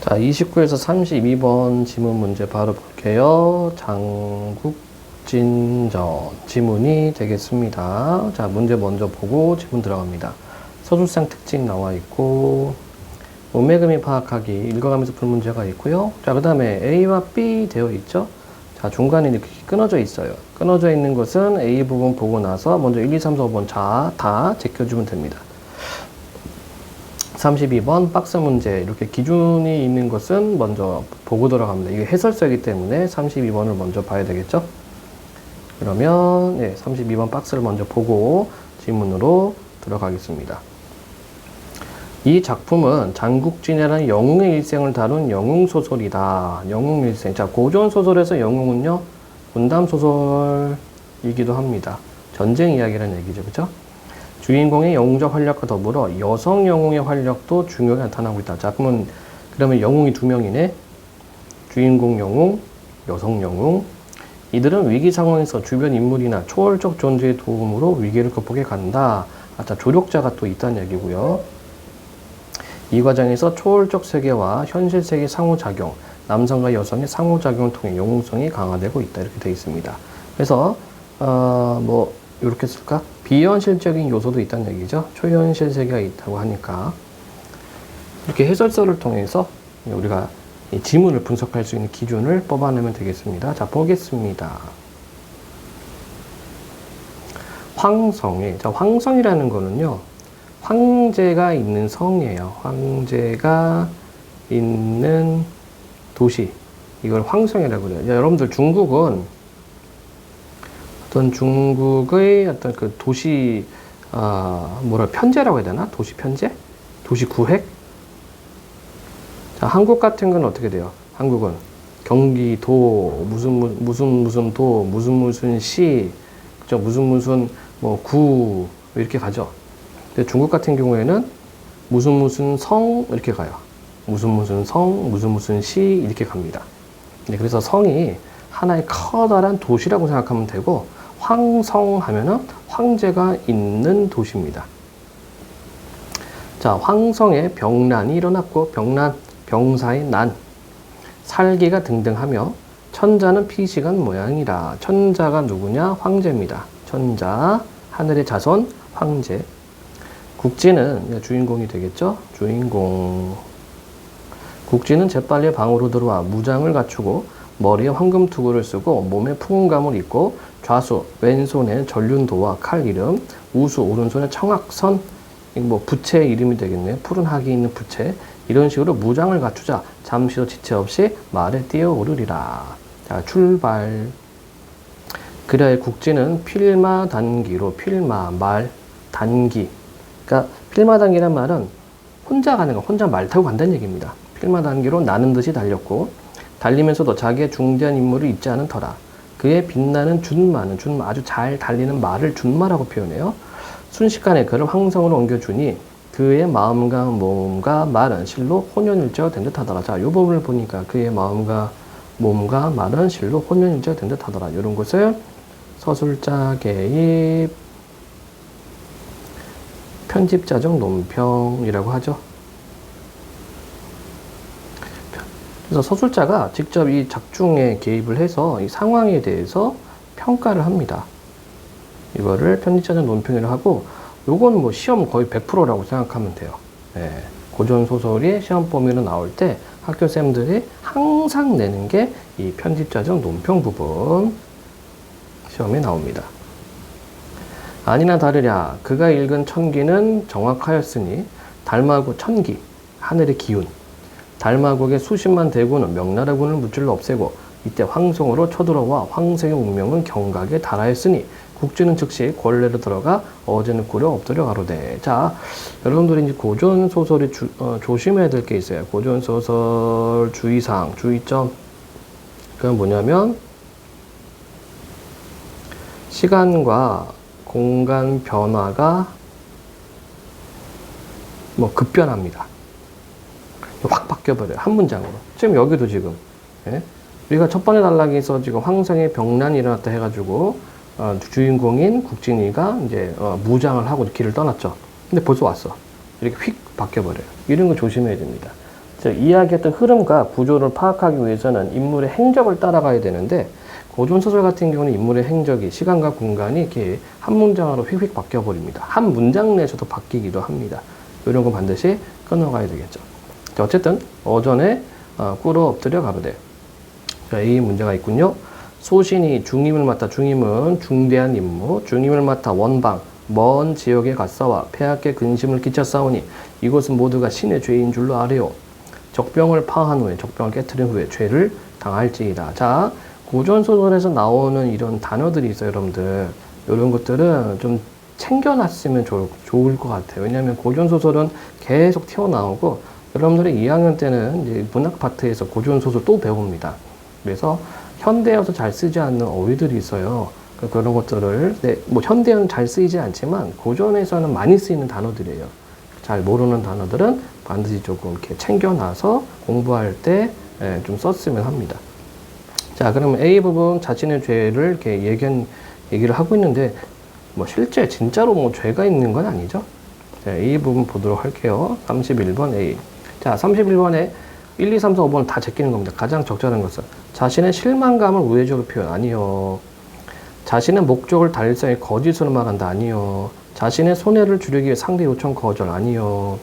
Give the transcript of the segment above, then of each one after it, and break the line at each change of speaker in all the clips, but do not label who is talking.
자, 29에서 32번 지문 문제 바로 볼게요. 장국진전 지문이 되겠습니다. 자, 문제 먼저 보고 지문 들어갑니다. 서술상 특징 나와 있고, 문맥음이 파악하기 읽어가면서 풀 문제가 있고요. 자, 그 다음에 A와 B 되어 있죠. 자, 중간에 이렇게 끊어져 있어요. 끊어져 있는 것은 A 부분 보고 나서 먼저 1, 2, 3, 4, 5번 자, 다 제껴주면 됩니다. 32번 박스 문제 이렇게 기준이 있는 것은 먼저 보고 들어갑니다. 이게 해설서이기 때문에 32번을 먼저 봐야 되겠죠? 그러면 네, 32번 박스를 먼저 보고 지문으로 들어가겠습니다. 이 작품은 장국진이라는 영웅의 일생을 다룬 영웅 소설이다. 영웅 일생. 자, 고전 소설에서 영웅은요, 군담 소설이기도 합니다. 전쟁 이야기라는 얘기죠, 그죠? 주인공의 영웅적 활약과 더불어 여성 영웅의 활약도 중요하게 나타나고 있다. 자, 그러면, 그러면 영웅이 두 명이네? 주인공 영웅, 여성 영웅. 이들은 위기 상황에서 주변 인물이나 초월적 존재의 도움으로 위기를 극복해 간다. 아, 자, 조력자가 또 있다는 얘기고요. 이 과정에서 초월적 세계와 현실 세계 상호작용, 남성과 여성의 상호작용을 통해 영웅성이 강화되고 있다. 이렇게 되어 있습니다. 그래서, 어, 뭐, 이렇게 쓸까? 비현실적인 요소도 있다는 얘기죠. 초현실 세계가 있다고 하니까. 이렇게 해설서를 통해서 우리가 이 지문을 분석할 수 있는 기준을 뽑아내면 되겠습니다. 자, 보겠습니다. 황성에, 자, 황성이라는 거는요, 황제가 있는 성이에요. 황제가 있는 도시. 이걸 황성이라고 그래요. 야, 여러분들 중국은 어떤 중국의 어떤 그 도시, 아, 뭐라, 편제라고 해야 되나? 도시 편제? 도시 구획? 자, 한국 같은 건 어떻게 돼요? 한국은 경기도, 무슨, 무- 무슨, 무슨 도, 무슨, 무슨 시, 그죠? 무슨, 무슨, 뭐, 구, 이렇게 가죠. 근데 중국 같은 경우에는 무슨, 무슨 성, 이렇게 가요. 무슨, 무슨 성, 무슨, 무슨 시, 이렇게 갑니다. 네, 그래서 성이 하나의 커다란 도시라고 생각하면 되고, 황성 하면은 황제가 있는 도시입니다. 자, 황성에 병난이 일어났고, 병난, 병사의 난, 살기가 등등하며, 천자는 피시간 모양이라. 천자가 누구냐? 황제입니다. 천자, 하늘의 자손, 황제. 국지는 주인공이 되겠죠? 주인공. 국지는 재빨리 방으로 들어와 무장을 갖추고 머리에 황금 투구를 쓰고 몸에 푸근감을 입고 좌수 왼손에 전륜도와 칼 이름 우수 오른손에 이거 뭐 부채의 이름이 되겠네요 푸른 학이 있는 부채. 이런 식으로 무장을 갖추자 잠시도 지체 없이 말에 뛰어오르리라. 자 출발. 그래야 국지는 필마 단기로 필마 말 단기. 그러니까 필마 단기란 말은 혼자 가는 거 혼자 말 타고 간다는 얘기입니다. 필마 단기로 나는 듯이 달렸고 달리면서도 자기의 중대한 임무를 잊지 않은 터라. 그의 빛나는 준마는 준마 아주 잘 달리는 말을 준마라고 표현해요. 순식간에 그를 황성으로 옮겨주니 그의 마음과 몸과 말은 실로 혼연일체가 된 듯하더라. 자, 이 부분을 보니까 그의 마음과 몸과 말은 실로 혼연일체가 된 듯하더라. 이런 것을 서술자 개입 편집자적 논평이라고 하죠. 그래서 서술자가 직접 이 작중에 개입을 해서 이 상황에 대해서 평가를 합니다. 이거를 편집자적 논평이라고 하고, 요건 뭐 시험 거의 100%라고 생각하면 돼요. 예. 고전 소설이 시험 범위로 나올 때 학교생들이 항상 내는 게 이 편집자적 논평 부분 시험에 나옵니다. 아니나 다르랴 그가 읽은 천기는 정확하였으니 달마고 천기 하늘의 기운 달마국의 수십만 대군은 명나라군을 무찔러 없애고 이때 황성으로 쳐들어와 황성의 운명은 경각에 달하였으니 국주는 즉시 권례로 들어가 어제는 꾸려 엎드려 가로되 자 여러분들이 이제 고전 소설이 주- 어, 조심해야 될 게 있어요. 고전 소설 주의사항 주의점. 그건 뭐냐면 시간과 공간 변화가 뭐 급변합니다. 확 바뀌어버려요. 한 문장으로. 지금 여기도 지금. 예? 우리가 첫 번째 단락에서 지금 황성의 병난이 일어났다 해가지고, 어, 주인공인 국진이가 이제, 어, 무장을 하고 길을 떠났죠. 근데 벌써 왔어. 이렇게 휙 바뀌어버려요. 이런 거 조심해야 됩니다. 즉 이야기했던 흐름과 구조를 파악하기 위해서는 인물의 행적을 따라가야 되는데 고전 소설 같은 경우는 인물의 행적이 시간과 공간이 이렇게 한 문장으로 휙휙 바뀌어 버립니다. 한 문장 내에서도 바뀌기도 합니다. 이런 거 반드시 끊어가야 되겠죠. 자, 어쨌든 어전에 어, 꿇어 엎드려 가로되 자, 이 문제가 있군요. 소신이 중임을 맡아 중임은 중대한 임무, 중임을 맡아 원방 먼 지역에 갔사와 폐하께 근심을 끼쳤사오니 이것은 모두가 신의 죄인 줄로 아래요. 적병을 파한 후에 적병을 깨뜨린 후에 죄를 당할지이다. 자, 고전 소설에서 나오는 이런 단어들이 있어요, 여러분들. 이런 것들은 좀 챙겨놨으면 좋, 좋을 것 같아요. 왜냐하면 고전 소설은 계속 튀어나오고 여러분들이 2학년 때는 문학 파트에서 고전 소설 또 배웁니다. 그래서 현대에서 잘 쓰지 않는 어휘들이 있어요. 그- 그런 것들을 네, 뭐 현대는 잘 쓰이지 않지만 고전에서는 많이 쓰이는 단어들이에요. 잘 모르는 단어들은 반드시 조금 이렇게 챙겨놔서 공부할 때 예, 좀 썼으면 합니다. 자, 그러면 A 부분 자신의 죄를 이렇게 얘기한, 얘기를 하고 있는데, 뭐 실제 진짜로 뭐 죄가 있는 건 아니죠. 자, A 부분 보도록 할게요. 31번 A. 자, 31번에 1, 2, 3, 4, 5번 다 제끼는 겁니다. 가장 적절한 것은. 자신의 실망감을 우회적으로 표현. 아니요. 자신의 목적을 달성해 거짓으로 말한다. 아니요. 자신의 손해를 줄이기 위해 상대 요청 거절. 아니요.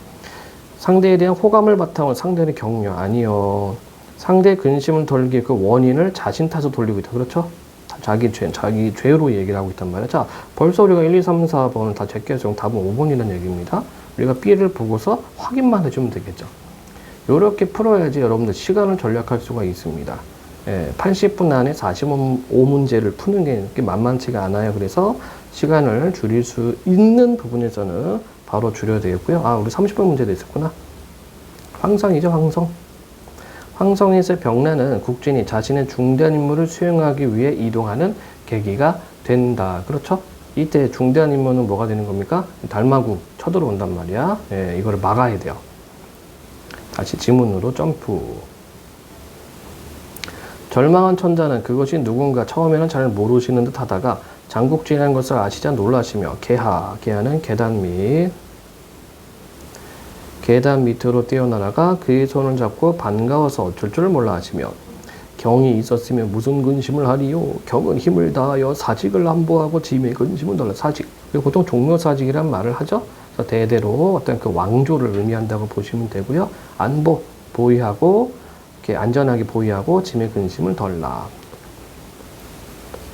상대에 대한 호감을 바탕으로 상대를 격려. 아니요. 상대의 근심을 돌기 그 원인을 자신 탓으로 돌리고 있다. 그렇죠? 자기 죄, 자기 죄로 얘기를 하고 있단 말이야. 자, 벌써 우리가 1, 2, 3, 4번을 다 제껴서 답은 5번이라는 얘기입니다. 우리가 B를 보고서 확인만 해주면 되겠죠. 이렇게 풀어야지 여러분들 시간을 절약할 수가 있습니다. 예, 80분 안에 45문제를 푸는 게 만만치가 않아요. 그래서 시간을 줄일 수 있는 부분에서는 바로 줄여야 되겠고요. 아, 우리 30분 문제도 있었구나. 황성이죠, 황성. 황성에서 병란은 국진이 자신의 중대한 임무를 수행하기 위해 이동하는 계기가 된다. 그렇죠? 이때 중대한 임무는 뭐가 되는 겁니까? 달마구 쳐들어온단 말이야. 예, 이거를 막아야 돼요. 다시 지문으로 점프. 절망한 천자는 그것이 누군가 처음에는 잘 모르시는 듯 하다가 장국진이라는 것을 아시자 놀라시며 개하, 개하는 계단 및 계단 밑으로 뛰어나라가 그의 손을 잡고 반가워서 어쩔 줄 몰라 하시며 경이 있었으면 무슨 근심을 하리요? 경은 힘을 다하여 사직을 안보하고 짐의 근심은 덜라 사직. 보통 종묘 사직이란 말을 하죠? 대대로 어떤 그 왕조를 의미한다고 보시면 되고요 안보 보위하고 이렇게 안전하게 보위하고 짐의 근심을 덜라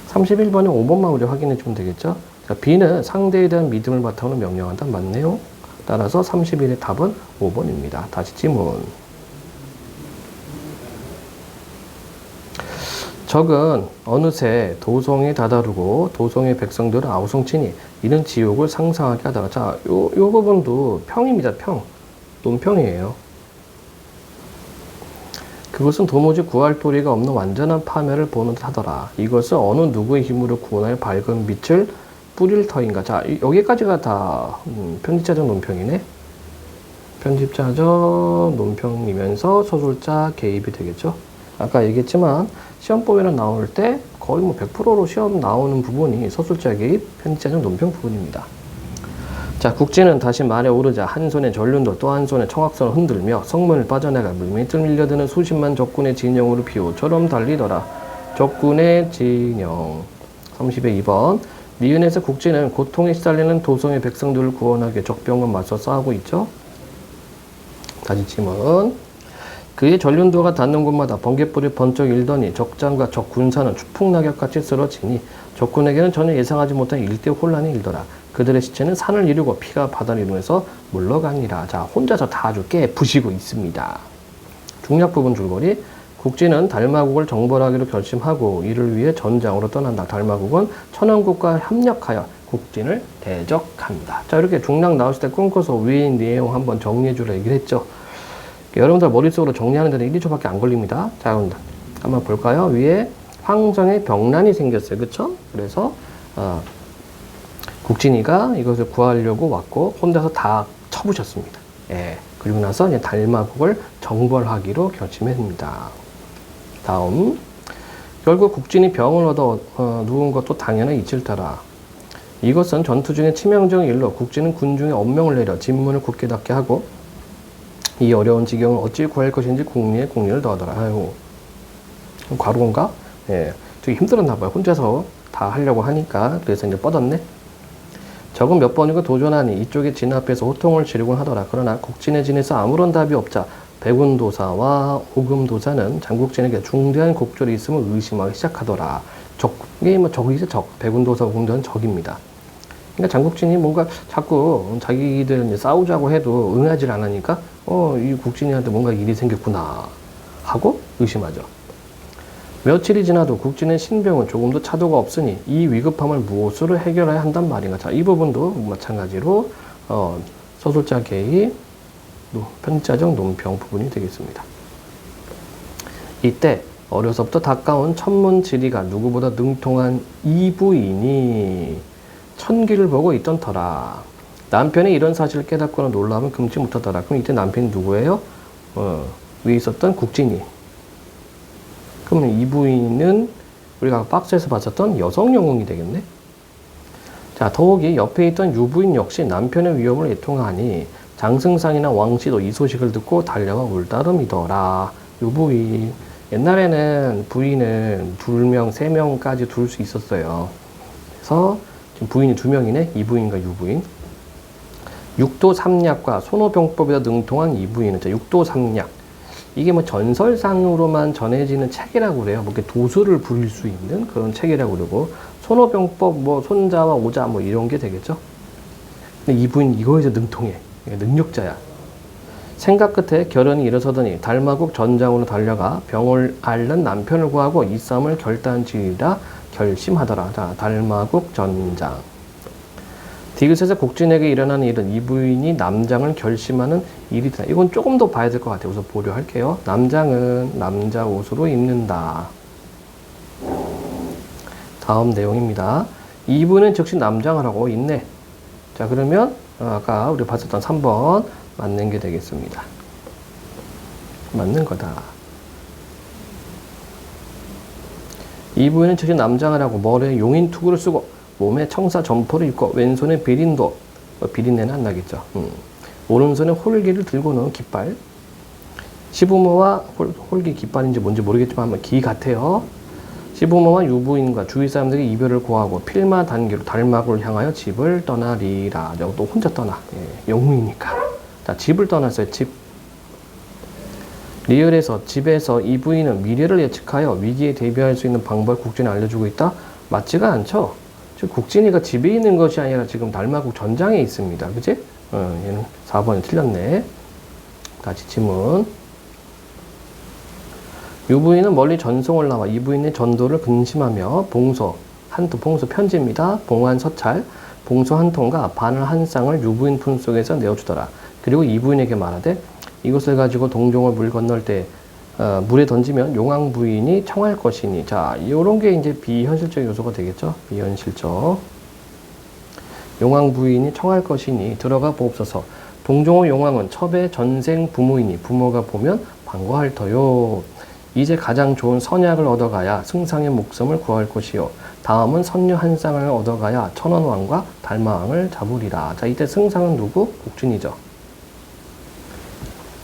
31번에 5번만 우리 확인해 주면 되겠죠 자, B는 상대에 대한 믿음을 바탕으로 명령한다 맞네요 따라서 31의 답은 5번입니다. 다시 지문. 적은 어느새 도성에 다다르고 도성의 백성들은 아우성치니 이는 지옥을 상상하게 하다가 자, 요, 요 부분도 평입니다. 평. 논평이에요. 그것은 도무지 구할 도리가 없는 완전한 파멸을 보는 듯 하더라. 이것을 어느 누구의 힘으로 구원할 밝은 빛을 뿌릴 터인가. 자, 이- 여기까지가 다 음, 편집자적 논평이네. 편집자적 논평이면서 소설자 개입이 되겠죠. 아까 얘기했지만 시험법에는 나올 때 거의 뭐 100%로 시험 나오는 부분이 소설자 개입, 편집자적 논평 부분입니다. 자, 국진은 다시 말에 오르자 한 손에 전륜도 또 한 손에 청학선을 흔들며 성문을 빠져나가 물밑을 밀려드는 수십만 적군의 진영으로 비호처럼 달리더라. 적군의 진영. 30의 2번. 미은에서 국진은 고통에 시달리는 도성의 백성들을 구원하기 위해 적병과 맞서 싸우고 있죠. 다시 질문. 그의 전륜도가 닿는 곳마다 번개불이 번쩍 일더니 적장과 적 군사는 추풍낙엽같이 쓰러지니 적군에게는 전혀 예상하지 못한 일대 혼란이 일더라. 그들의 시체는 산을 이루고 피가 바다를 이루면서 물러가니라. 자, 혼자서 다 아주 깨 부시고 있습니다. 중략 부분 줄거리. 국진은 달마국을 정벌하기로 결심하고 이를 위해 전장으로 떠난다. 달마국은 천왕국과 협력하여 국진을 대적합니다. 자, 이렇게 중략 나왔을 때 끊고서 있는 내용 한번 정리해 주라 얘기를 했죠. 여러분들 머릿속으로 정리하는 데는 1, 2초밖에 안 걸립니다. 자, 여러분들 한번 볼까요? 위에 황성의 병란이 생겼어요. 그쵸? 그래서 어, 국진이가 이것을 구하려고 왔고 혼자서 다 쳐부셨습니다. 예. 그리고 나서 이제 달마국을 정벌하기로 결심했습니다. 다음 결국 국진이 병을 얻어 어, 누운 것도 당연히 이칠 터라. 이것은 전투 중에 치명적인 일로 국진은 군중에 엄명을 내려 진문을 굳게 닫게 하고 이 어려운 지경을 어찌 구할 것인지 국리에 국리를 더하더라. 아이고, 과로인가? 예, 되게 힘들었나 봐요. 혼자서 다 하려고 하니까 그래서 이제 뻗었네. 적은 몇 번이고 도전하니 이쪽에 진압해서 호통을 지르곤 하더라. 그러나 국진에 진에서 아무런 답이 없자 백운도사와 오금도사는 장국진에게 중대한 곡절이 있음을 의심하기 시작하더라. 적, 이게 뭐 적이죠, 적. 백운도사, 오금도사는 적입니다. 그러니까 장국진이 뭔가 자꾸 자기들 이제 싸우자고 해도 응하질 않으니까 어, 이 국진이한테 뭔가 일이 생겼구나 하고 의심하죠. 며칠이 지나도 국진의 신병은 조금도 차도가 없으니 이 위급함을 무엇으로 해결해야 한단 말인가. 자, 이 부분도 마찬가지로 어, 서술자계의 노- 편자적 논평 부분이 되겠습니다. 이때 어려서부터 가까운 천문 지리가 누구보다 능통한 이부인이 천기를 보고 있던 터라. 남편이 이런 사실을 깨닫거나 놀라면 금치 못하더라. 그럼 이때 남편이 누구예요? 어, 위에 있었던 국진이. 그러면 이 부인은 우리가 박스에서 봤었던 여성 영웅이 되겠네. 자, 더욱이 옆에 있던 유부인 역시 남편의 위험을 애통하니 장승상이나 왕씨도 이 소식을 듣고 달려가 울 따름이더라. 유부인. 옛날에는 부인은 두 명, 세 명까지 둘 수 있었어요. 그래서 지금 부인이 두 명이네. 이부인과 유부인. 육도 삼약과 손오병법에다 능통한 이부인은 자, 육도 삼약. 이게 뭐 전설상으로만 전해지는 책이라고 그래요. 뭐 이렇게 도수를 부릴 수 있는 그런 책이라고 그러고 손오병법 뭐 손자와 오자 뭐 이런 게 되겠죠. 근데 이분 이거에서 능통해. 능력자야. 생각 끝에 결혼이 일어서더니 달마국 전장으로 달려가 병을 앓는 남편을 구하고 이 싸움을 결단지이라 결심하더라. 자, 달마국 전장. 디귿에서 국진에게 일어나는 일은 이 부인이 남장을 결심하는 일이다. 이건 조금 더 봐야 될 것 같아요. 우선 보류할게요. 남장은 남자 옷으로 입는다. 다음 내용입니다. 이분은 즉시 남장을 하고 있네. 자, 그러면 어, 아까 우리 봤었던 3번 맞는 게 되겠습니다. 맞는 거다. 이부인은 즉시 남장을 하고 머리에 용인 투구를 쓰고 몸에 청사 점포를 입고 왼손에 비린도 뭐 비린내는 안 나겠죠. 음. 오른손에 홀기를 들고는 깃발. 시부모와 홀, 홀기 깃발인지 뭔지 모르겠지만 한번 기 같아요. 시부모와 유부인과 주위 사람들이 이별을 고하고 필마 단계로 달막을 향하여 집을 떠나리라. 또 혼자 떠나. 예, 영웅이니까. 자, 집을 떠났어요. 집. 리을에서 집에서 이 부인은 미래를 예측하여 위기에 대비할 수 있는 방법을 국진에 알려주고 있다? 맞지가 않죠. 즉 국진이가 집에 있는 것이 아니라 지금 달마국 전장에 있습니다. 그지? 어, 얘는 4번이 틀렸네. 다시 지문. 유부인은 멀리 전송을 나와 이부인의 전도를 근심하며 봉소, 한통, 봉소 편지입니다. 봉환 서찰, 봉소 한 통과 바늘 한 쌍을 유부인 품 속에서 내어주더라. 그리고 이부인에게 말하되 이것을 가지고 동종을 물 건널 때 어, 물에 던지면 용왕 부인이 청할 것이니. 자 이런 게 이제 비현실적 요소가 되겠죠? 비현실적. 용왕 부인이 청할 것이니 들어가 보옵소서. 동종의 용왕은 첩의 전생 부모이니 부모가 보면 반가할 터요. 이제 가장 좋은 선약을 얻어가야 승상의 목숨을 구할 것이요. 다음은 선녀 한 쌍을 얻어가야 천원왕과 달마왕을 잡으리라. 자 이때 승상은 누구? 국준이죠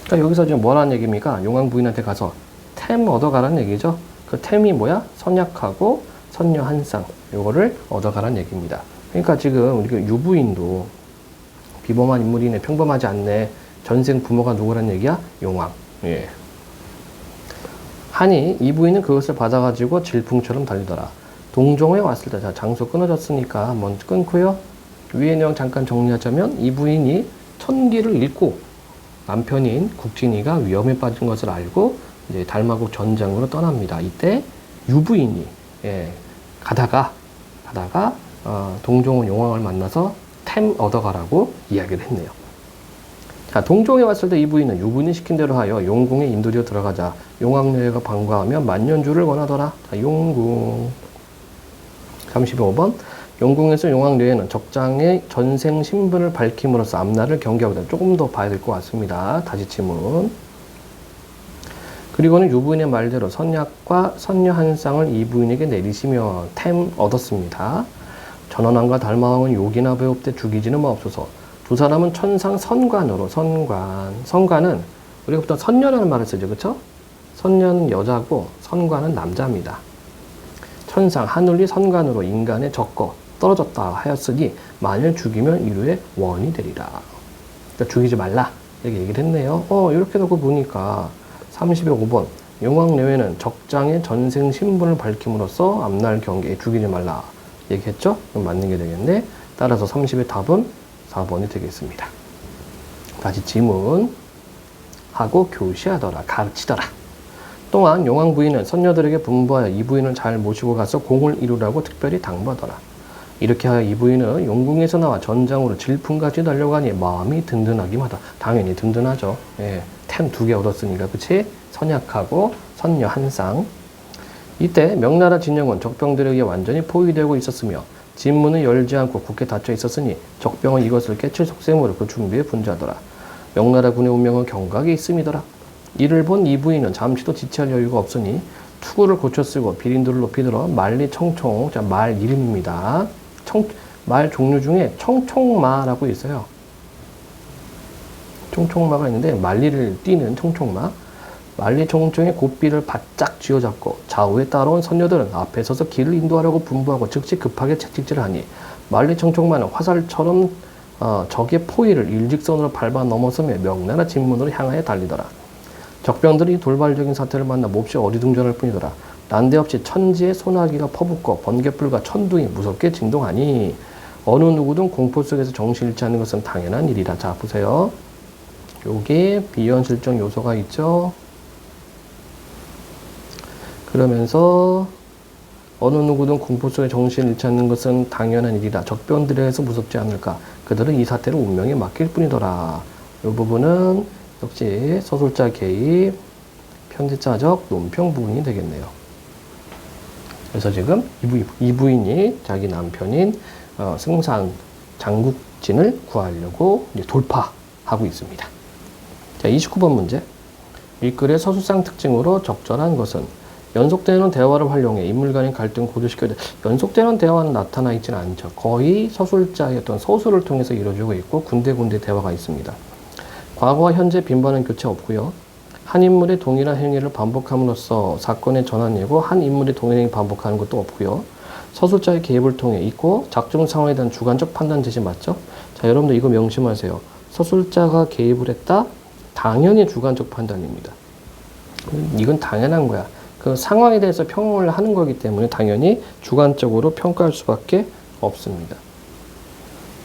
그러니까 여기서 지금 뭐라는 얘기입니까? 용왕 부인한테 가서 템 얻어가라는 얘기죠. 그 템이 뭐야? 선약하고 선녀 한 쌍. 요거를 얻어가라는 얘기입니다. 그러니까 지금 우리 그 유부인도 비범한 인물이네, 평범하지 않네. 전생 부모가 누구란 얘기야? 용왕. 예. 하니 이 부인은 그것을 받아가지고 질풍처럼 달리더라. 동종에 왔을 때, 자, 장소 끊어졌으니까 먼저 끊고요. 위의 내용 잠깐 정리하자면 이 부인이 천기를 읽고 남편인 국진이가 위험에 빠진 것을 알고 이제 달마국 전장으로 떠납니다. 이때 유부인이 예, 가다가 가다가 어, 동종은 용왕을 만나서 템 얻어가라고 이야기를 했네요. 자, 동종에 왔을 때 이 부인은 유부인이 시킨 대로 하여 용궁에 인도리어 들어가자 용왕녀가 반가하며 만년주를 권하더라. 자, 용궁 35번 영궁에서 용왕녀에는 적장의 전생 신분을 밝힘으로써 앞날을 경계하고자 조금 더 봐야 될 것 같습니다. 다시 지문. 그리고는 유부인의 말대로 선약과 선녀 한 쌍을 이 부인에게 내리시며 템 얻었습니다. 전원왕과 달마왕은 욕이나 배웁 때 죽이지는 마옵소서. 두 사람은 천상 선관으로 선관. 선관은 우리가 보통 선녀라는 말을 쓰죠. 그쵸? 선녀는 여자고 선관은 남자입니다. 천상 하늘이 선관으로 인간의 적거 떨어졌다 하였으니 만일 죽이면 이루의 원이 되리라. 그러니까 죽이지 말라. 이렇게 얘기를 했네요. 어, 이렇게 놓고 보니까 35번 용왕 내외는 적장의 전생 신분을 밝힘으로써 앞날 경계에 죽이지 말라. 얘기했죠? 그럼 맞는 게 되겠네. 따라서 30의 답은 4번이 되겠습니다. 다시 지문 하고 교시하더라. 가르치더라. 또한 용왕 부인은 선녀들에게 분부하여 이 부인을 잘 모시고 가서 공을 이루라고 특별히 당부하더라. 이렇게 하여 이 부인은 용궁에서 나와 전장으로 질풍같이 달려가니 마음이 든든하기만 하다. 당연히 든든하죠. 예, 템두 개 얻었으니까 그치? 선약하고 선녀 한 쌍. 이때 명나라 진영은 적병들에게 완전히 포위되고 있었으며 진문을 열지 않고 굳게 닫혀 있었으니 적병은 이것을 깨칠 속셈으로 그 준비에 분주하더라. 명나라 군의 운명은 경각에 있음이더라. 이를 본 이 부인은 잠시도 지체할 여유가 없으니 투구를 고쳐 쓰고 비린도를 높이 들어 말리 청총, 자, 말 이름입니다. 청, 말 종류 중에 청총마라고 있어요. 청총마가 있는데 말리를 띠는 청총마. 말리 청총의 고삐를 바짝 쥐어잡고 좌우에 따라온 선녀들은 앞에 서서 길을 인도하려고 분부하고 즉시 급하게 채찍질을 하니 말리 청총마는 화살처럼 어, 적의 포위를 일직선으로 밟아 넘어서며 명나라 진문으로 향하여 달리더라. 적병들이 돌발적인 사태를 만나 몹시 어리둥절할 뿐이더라. 난데없이 천지의 소나기가 퍼붓고 번개불과 천둥이 무섭게 진동하니 어느 누구든 공포 속에서 정신 잃지 않는 것은 당연한 일이라. 자 보세요. 요게 비현실적 요소가 있죠. 그러면서 어느 누구든 공포 속에 정신을 잃지 않는 것은 당연한 일이라. 적병들에 의해서 무섭지 않을까. 그들은 이 사태를 운명에 맡길 뿐이더라. 이 부분은 역시 서술자 개입, 편지자적 논평 부분이 되겠네요. 그래서 지금 이 부인이 자기 남편인 어, 승산 장국진을 구하려고 돌파하고 있습니다. 자, 29번 문제. 윗글의 서술상 특징으로 적절한 것은 연속되는 대화를 활용해 인물 간의 갈등을 고조시켜야 돼. 연속되는 대화는 나타나 있지는 않죠. 거의 서술자의 어떤 서술을 통해서 이루어지고 있고 군데군데 대화가 있습니다. 과거와 현재 빈번한 교체 없고요. 한 인물의 동일한 행위를 반복함으로써 사건의 전환이고 한 인물의 동일한 행위 반복하는 것도 없고요. 서술자의 개입을 통해 있고 작중 상황에 대한 주관적 판단 제시 맞죠? 자, 여러분들 이거 명심하세요. 서술자가 개입을 했다? 당연히 주관적 판단입니다. 이건 당연한 거야. 그 상황에 대해서 평을 하는 거기 때문에 당연히 주관적으로 평가할 수밖에 없습니다.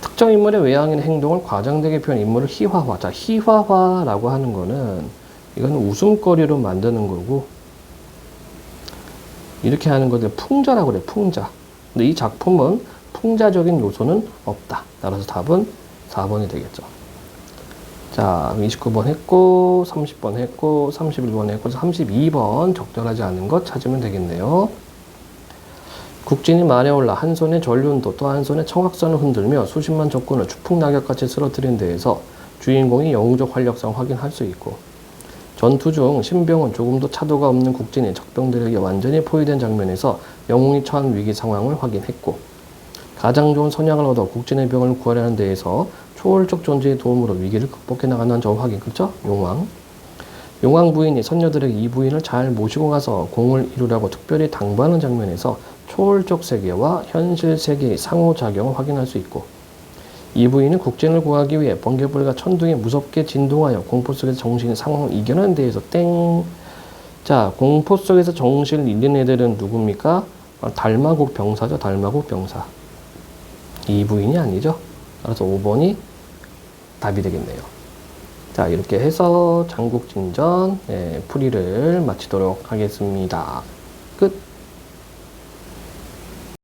특정 인물의 외향인 행동을 과장되게 표현 인물을 희화화. 자, 희화화라고 하는 거는 이건 웃음거리로 만드는 거고 이렇게 하는 것을 풍자라고 그래. 풍자. 근데 이 작품은 풍자적인 요소는 없다. 따라서 답은 4번이 되겠죠. 자, 29번 했고, 30번 했고, 31번 했고, 32번 적절하지 않은 것 찾으면 되겠네요. 국진이 말에 올라 한 손에 전륜도 또 한 손에 청학선을 흔들며 수십만 적군을 추풍낙엽같이 쓰러뜨린 데에서 주인공이 영웅적 활력성 확인할 수 있고 전투 중 신병은 조금도 차도가 없는 국진이 적병들에게 완전히 포위된 장면에서 영웅이 처한 위기 상황을 확인했고 가장 좋은 선약을 얻어 국진의 병을 구하려는 데에서 초월적 존재의 도움으로 위기를 극복해 나간다는 점 확인 그렇죠? 용왕 용왕 부인이 선녀들에게 이 부인을 잘 모시고 가서 공을 이루라고 특별히 당부하는 장면에서 초월적 세계와 현실 세계의 상호작용을 확인할 수 있고 이 부인은 국진을 구하기 위해 번개불과 천둥이 무섭게 진동하여 공포 속에서 정신의 상황을 이겨내는 데에서 땡. 자, 공포 속에서 정신을 잃는 애들은 누굽니까? 아, 달마국 병사죠. 달마국 병사. 이 부인이 아니죠. 따라서 5번이 답이 되겠네요. 자, 이렇게 해서 장국진전 예, 풀이를 마치도록 하겠습니다. 끝.